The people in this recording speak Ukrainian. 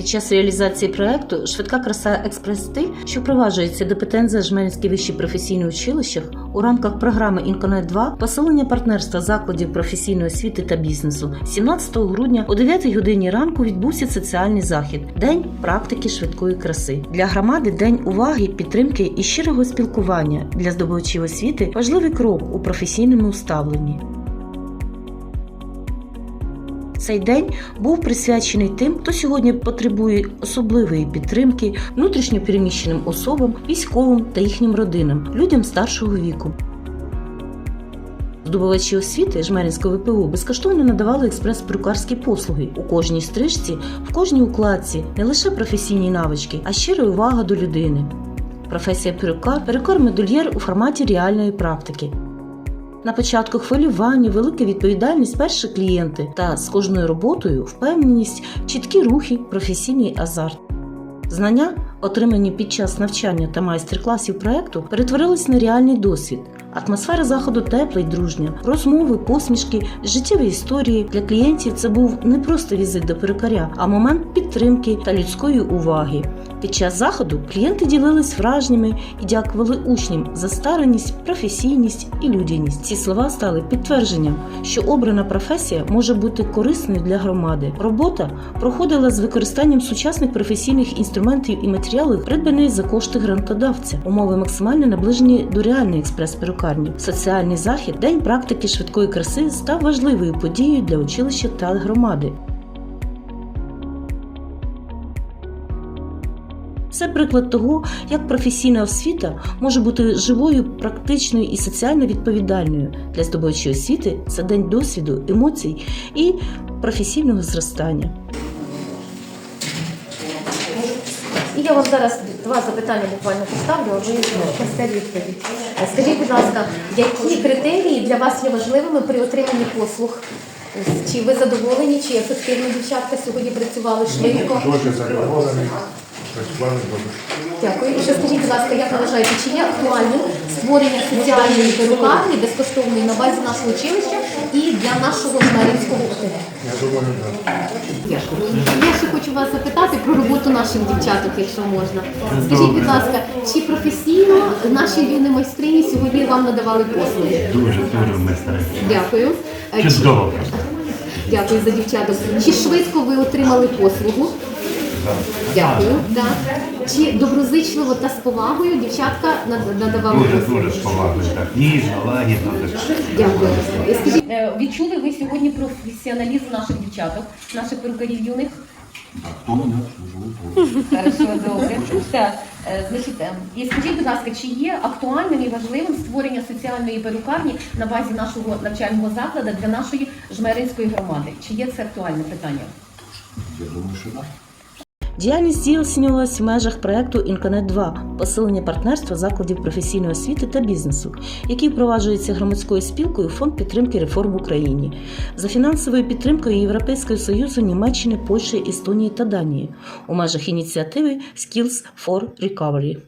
Під час реалізації проекту Швидка краса експрес-стиль, що впроваджується до ПТНЗ Жмеринське вищі професійні училищах у рамках програми Інконект 2 посилення партнерства закладів професійної освіти та бізнесу. 17 грудня о 9 годині ранку відбувся соціальний захід День практики швидкої краси для громади. День уваги, підтримки і щирого спілкування для здобувачів освіти важливий крок у професійному уставленні. Цей день був присвячений тим, хто сьогодні потребує особливої підтримки внутрішньо переміщеним особам, військовим та їхнім родинам, людям старшого віку. Здобувачі освіти Жмеринського ВПУ безкоштовно надавали експрес-перукарські послуги у кожній стрижці, в кожній укладці не лише професійні навички, а щира увага до людини. Професія перукар перукар-медульєр у форматі реальної практики. На початку хвилювання, велика відповідальність перші клієнти та з кожною роботою впевненість, чіткі рухи, професійний азарт. Знання, отримані під час навчання та майстер-класів проекту, перетворились на реальний досвід. Атмосфера заходу тепла й дружня, розмови, посмішки, життєві історії для клієнтів це був не просто візит до перукаря, а момент підтримки та людської уваги. Під час заходу клієнти ділились враженнями і дякували учням за старанність, професійність і людяність. Ці слова стали підтвердженням, що обрана професія може бути корисною для громади. Робота проходила з використанням сучасних професійних інструментів і матеріалів, придбаних за кошти грантодавця. Умови максимально наближені до реальної експрес-перукарні. Соціальний захід, день практики швидкої краси став важливою подією для училища та громади. Це приклад того, як професійна освіта може бути живою, практичною і соціально відповідальною для здобувачів освіти. Це день досвіду, емоцій і професійного зростання. Я вам зараз два запитання буквально поставлю, а ви дасте відповідь. Е, Скажіть, будь ласка, які критерії для вас є важливими при отриманні послуг? Чи ви задоволені, чи ефективно дівчатка сьогодні працювали швидко? Дуже задоволений. Дякую. І ще скажіть, будь ласка, як ви вважаєте, чи є актуальним створення соціальної перукарні безкоштовної на базі нашого училища і для нашого жмеринського ОТГ? Я думаю, так. Дякую. Я ще хочу вас запитати про роботу наших дівчаток, якщо можна. Скажіть, будь ласка, чи професійно наші юні майстрині сьогодні вам надавали послуги? Дуже дуже стараємося. Дякую. Чи- Чудово. Дякую за дівчаток. Чи швидко ви отримали послугу? Дякую. Так. Чи доброзичливо та з повагою дівчатка над- надавали Дуже дуже з повагою. Так. Ніжно, лагідно. Дякую. Скажіть, е, відчули ви сьогодні професіоналізм наших дівчаток, наших перукарів юних? Хорошо, добре. Так, е, значить, е, і скажіть, будь ласка, чи є актуальним і важливим створення соціальної перукарні на базі нашого навчального закладу для нашої жмеринської громади? Чи є це актуальне питання? Діяльність дій оцінювалась в межах проекту Інконет 2 посилення партнерства закладів професійної освіти та бізнесу, який впроваджується громадською спілкою Фонд підтримки реформ в Україні за фінансовою підтримкою Європейського союзу, Німеччини, Польщі, Естонії та Данії у межах ініціативи Skills for Recovery.